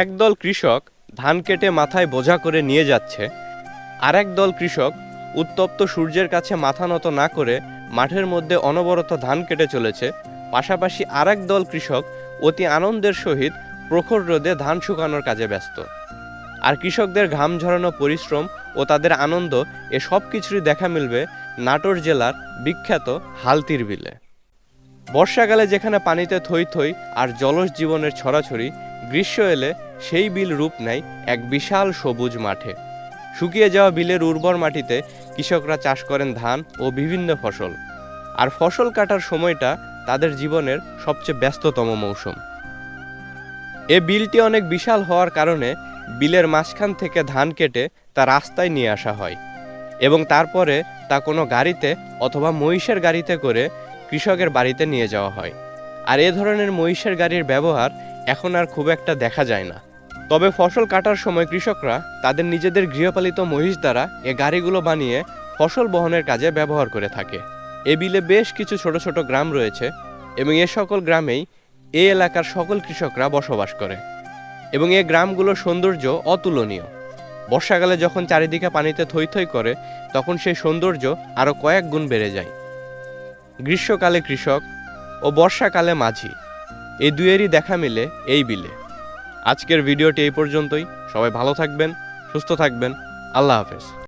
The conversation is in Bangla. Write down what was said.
একদল কৃষক ধান কেটে মাথায় বোঝা করে নিয়ে যাচ্ছে। আরেক দল কৃষক উত্তপ্ত সূর্যের কাছে মাথা নত না করে মাঠের মধ্যে অনবরত ধান কেটে চলেছে। পাশাপাশি আরেক দল কৃষক অতি আনন্দের সহিত প্রখর রোদে ধান শুকানোর কাজে ব্যস্ত। আর কৃষকদের ঘাম ঝরানো পরিশ্রম ও তাদের আনন্দ, এ সব কিছুরই দেখা মিলবে নাটোর জেলার বিখ্যাত হালতির বিলে। বর্ষাকালে যেখানে পানিতে থই থই আর জলজ জীবনের ছড়াছড়ি গ্রীষ্ম এলে সেই বিল রূপ নেয় এক বিশাল সবুজ মাঠে। শুকিয়ে যাওয়া বিলের উর্বর মাটিতে কৃষকরা চাষ করেন ধান ও বিভিন্ন ফসল। আর ফসল কাটার সময়টা তাদের জীবনের সবচেয়ে ব্যস্ততম মৌসুম। এ বিলটি অনেক বিশাল হওয়ার কারণে বিলের মাঝখান থেকে ধান কেটে তা রাস্তায় নিয়ে আসা হয় এবং তারপরে তা কোনো গাড়িতে অথবা মহিষের গাড়িতে করে কৃষকের বাড়িতে নিয়ে যাওয়া হয়। আর এ ধরনের মহিষের গাড়ির ব্যবহার এখন আর খুব একটা দেখা যায় না। তবে ফসল কাটার সময় কৃষকরা তাদের নিজেদের গৃহপালিত মহিষ দ্বারা এ গাড়িগুলো বানিয়ে ফসল বহনের কাজে ব্যবহার করে থাকে। এ বিলে বেশ কিছু ছোট ছোট গ্রাম রয়েছে এবং এ সকল গ্রামেই এই এলাকার সকল কৃষকরা বসবাস করে এবং এই গ্রামগুলোর সৌন্দর্য অতুলনীয়। বর্ষাকালে যখন চারিদিকে পানিতে থই থই করে, তখন সেই সৌন্দর্য আরও কয়েক গুণ বেড়ে যায়। গ্রীষ্মকালে কৃষক ও বর্ষাকালে মাঝি। এই দুয়েরই দেখা মিলে এই বিলে। আজকের ভিডিওটি এই পর্যন্তই। সবাই ভালো থাকবেন, সুস্থ থাকবেন। আল্লাহ হাফেজ।